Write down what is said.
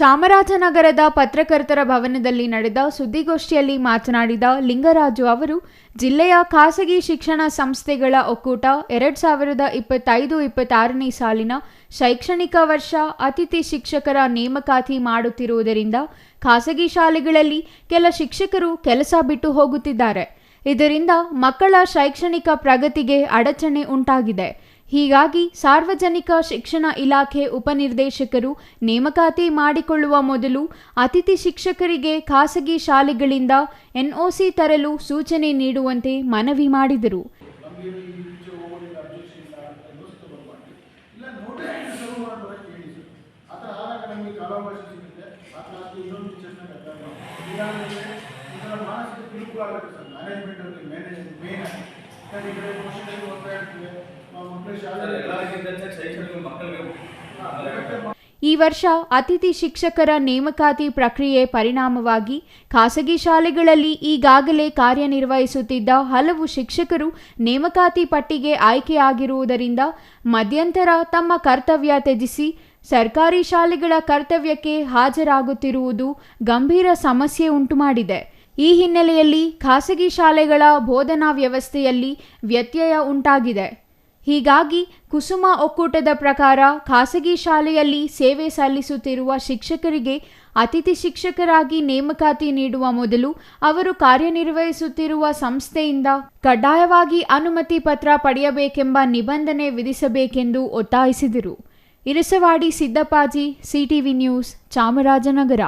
ಚಾಮರಾಜನಗರದ ಪತ್ರಕರ್ತರ ಭವನದಲ್ಲಿ ನಡೆದ ಸುದ್ದಿಗೋಷ್ಠಿಯಲ್ಲಿ ಮಾತನಾಡಿದ ಲಿಂಗರಾಜು ಅವರು, ಜಿಲ್ಲೆಯ ಖಾಸಗಿ ಶಿಕ್ಷಣ ಸಂಸ್ಥೆಗಳ ಒಕ್ಕೂಟ ಎರಡ್ ಸಾವಿರದ ಇಪ್ಪತ್ತೈದು ಇಪ್ಪತ್ತಾರನೇ ಸಾಲಿನ ಶೈಕ್ಷಣಿಕ ವರ್ಷ ಅತಿಥಿ ಶಿಕ್ಷಕರ ನೇಮಕಾತಿ ಮಾಡುತ್ತಿರುವುದರಿಂದ ಖಾಸಗಿ ಶಾಲೆಗಳಲ್ಲಿ ಕೆಲ ಶಿಕ್ಷಕರು ಕೆಲಸ ಬಿಟ್ಟು ಹೋಗುತ್ತಿದ್ದಾರೆ. ಇದರಿಂದ ಮಕ್ಕಳ ಶೈಕ್ಷಣಿಕ ಪ್ರಗತಿಗೆ ಅಡಚಣೆ ಉಂಟಾಗಿದೆ. ಹೀಗಾಗಿ ಸಾರ್ವಜನಿಕ ಶಿಕ್ಷಣ ಇಲಾಖೆ ಉಪನಿರ್ದೇಶಕರು ನೇಮಕಾತಿ ಮಾಡಿಕೊಳ್ಳುವ ಮೊದಲು ಅತಿಥಿ ಶಿಕ್ಷಕರಿಗೆ ಖಾಸಗಿ ಶಾಲೆಗಳಿಂದ ಎನ್ಒಸಿ ತರಲು ಸೂಚನೆ ನೀಡುವಂತೆ ಮನವಿ ಮಾಡಿದರು. ಕ್ಲಾಸ್ಗೆ ಇನ್ನೊಂದು ಟೀಚರ್ಸ್ನ ಕರ್ಕೊಂಡು ನಾವು ಇದರ ಮಾನಸಿಕ ಕಿರುಕುಳ ಆಗುತ್ತೆ ಸರ್. ಮ್ಯಾನೇಜ್ಮೆಂಟ್ ಅಲ್ಲಿ ಮ್ಯಾನೇಜ್ ಮೇನ್ ಆಗಿ. ಸರ್ ಈ ಕಡೆ ಪೋಷಕರಿಗೆ ಒತ್ತಾಯ ಇರ್ತದೆ ಮಕ್ಕಳು ಶಾಲೆ ಎಲ್ಲರಿಗಿಂತ ಶೈಕ್ಷಣಿಕ ಮಕ್ಕಳಿಗೆ ಈ ವರ್ಷ ಅತಿಥಿ ಶಿಕ್ಷಕರ ನೇಮಕಾತಿ ಪ್ರಕ್ರಿಯೆ ಪರಿಣಾಮವಾಗಿ ಖಾಸಗಿ ಶಾಲೆಗಳಲ್ಲಿ ಈಗಾಗಲೇ ಕಾರ್ಯನಿರ್ವಹಿಸುತ್ತಿದ್ದ ಹಲವು ಶಿಕ್ಷಕರು ನೇಮಕಾತಿ ಪಟ್ಟಿಗೆ ಆಯ್ಕೆಯಾಗಿರುವುದರಿಂದ ಮಧ್ಯಂತರ ತಮ್ಮ ಕರ್ತವ್ಯ ತ್ಯಜಿಸಿ ಸರ್ಕಾರಿ ಶಾಲೆಗಳ ಕರ್ತವ್ಯಕ್ಕೆ ಹಾಜರಾಗುತ್ತಿರುವುದು ಗಂಭೀರ ಸಮಸ್ಯೆ ಉಂಟುಮಾಡಿದೆ. ಈ ಹಿನ್ನೆಲೆಯಲ್ಲಿ ಖಾಸಗಿ ಶಾಲೆಗಳ ಬೋಧನಾ ವ್ಯವಸ್ಥೆಯಲ್ಲಿ ವ್ಯತ್ಯಯ ಉಂಟಾಗಿದೆ. ಹೀಗಾಗಿ ಕುಸುಮ ಒಕ್ಕೂಟದ ಪ್ರಕಾರ ಖಾಸಗಿ ಶಾಲೆಯಲ್ಲಿ ಸೇವೆ ಸಲ್ಲಿಸುತ್ತಿರುವ ಶಿಕ್ಷಕರಿಗೆ ಅತಿಥಿ ಶಿಕ್ಷಕರಾಗಿ ನೇಮಕಾತಿ ನೀಡುವ ಮೊದಲು ಅವರು ಕಾರ್ಯನಿರ್ವಹಿಸುತ್ತಿರುವ ಸಂಸ್ಥೆಯಿಂದ ಕಡ್ಡಾಯವಾಗಿ ಅನುಮತಿ ಪತ್ರ ಪಡೆಯಬೇಕೆಂಬ ನಿಬಂಧನೆ ವಿಧಿಸಬೇಕೆಂದು ಒತ್ತಾಯಿಸಿದರು. Irasavadi Siddappaji CTV news Chamarajanagar